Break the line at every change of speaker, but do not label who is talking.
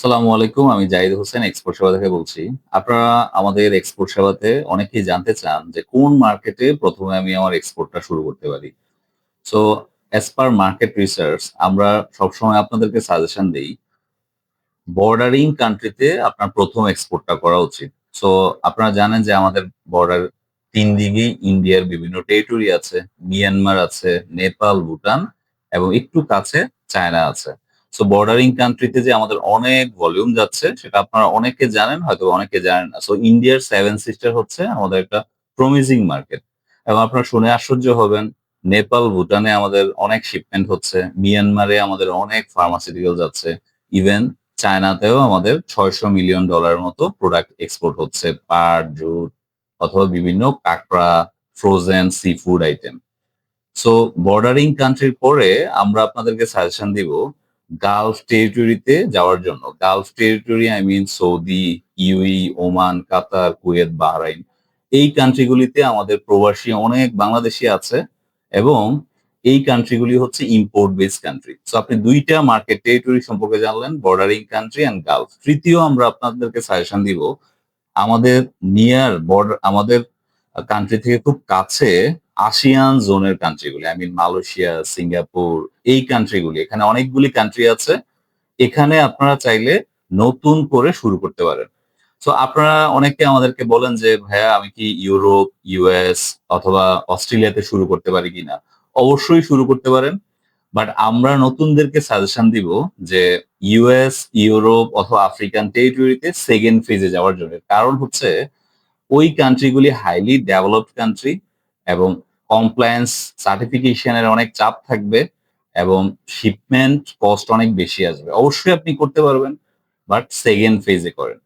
সালামু আলাইকুম, আমি জাহিদ হোসেন এক্সপোর্ট সেবা থেকে বলছি। আপনারা আমাদের এক্সপোর্ট সেবাতে অনেকেই জানতে চান যে কোন মার্কেটে প্রথমে আমি আমার এক্সপোর্টটা শুরু করতে পারি। So as per market research আমরা সবসময় আপনাদেরকে সাজেশন দিই বর্ডারিং কান্ট্রিতে আপনার প্রথম এক্সপোর্টটা করা উচিত। সো আপনারা জানেন যে আমাদের বর্ডার তিন দিকেই ইন্ডিয়ার বিভিন্ন টেরিটরি আছে মিয়ানমার আছে নেপাল ভুটান এবং একটু কাছে চায়না আছে। সো বর্ডারিং কান্ট্রিতে যে আমাদের অনেক ভলিউম যাচ্ছে, সেটা আপনারা অনেকে জানেন হয়তো অনেকে জানেন না। সো ইন্ডিয়ার সেভেন সিস্টার হচ্ছে আমাদের একটা প্রমিজিং মার্কেট এবং আপনারা শুনে আশ্চর্য হবেন, নেপাল, ভুটানে আমাদের অনেক শিপমেন্ট হচ্ছে, মিয়ানমারে আমাদের অনেক ফার্মাসিউটিক্যাল যাচ্ছে। ইভেন চায়নাতেও আমাদের ছয়শো মিলিয়ন ডলার মতো প্রোডাক্ট এক্সপোর্ট হচ্ছে, পাট, জুট, অথবা বিভিন্ন কাঁকড়া frozen sea food item so bordering কান্ট্রির পরে আমরা আপনাদেরকে সাজেশন দিব গালফ টেরিটরিতে যাওয়ার জন্য। Gulf territory I mean Saudi UAE Oman Qatar Kuwait Bahrain এই কান্ট্রিগুলিতে আমাদের প্রবাসী অনেক বাংলাদেশি আছে এবং এই কান্ট্রিগুলি হচ্ছে ইম্পোর্ট বেস কান্ট্রি সো আপনি দুইটা মার্কেট টেরিটরি সম্পর্কে জানলেন বর্ডারিং কান্ট্রি অ্যান্ড গালফ তৃতীয় আমরা আপনাদেরকে সাজেশন দিব, আমাদের নিয়ার বর্ডার আমাদের কান্ট্রি থেকে খুব কাছে আসিয়ান জোনের কান্ট্রিগুলি আই মিন মালয়েশিয়া, সিঙ্গাপুর, এই কান্ট্রিগুলি এখানে অনেকগুলি কান্ট্রি আছে। এখানে আপনারা চাইলে নতুন করে শুরু করতে পারেন। তো আপনারা অনেকে আমাদেরকে বলেন যে, ভাইয়া, আমি কি ইউরোপ ইউএস অথবা অস্ট্রেলিয়াতে শুরু করতে পারি কিনা? অবশ্যই শুরু করতে পারেন। বাট আমরা নতুনদেরকে সাজেশন দিব যে ইউএস ইউরোপ অথবা আফ্রিকান টেরিটরিতে সেকেন্ড ফেজে যাওয়ার জন্য। কারণ হচ্ছে, ওই কান্ট্রিগুলি হাইলি ডেভেলপড কান্ট্রি এবং কমপ্লায়েন্স সার্টিফিকেশনের অনেক চাপ থাকবে এবং শিপমেন্ট কস্ট অনেক বেশি আসবে। অবশ্যই আপনি করতে পারবেন বাট সেকেন্ড ফেজে করেন।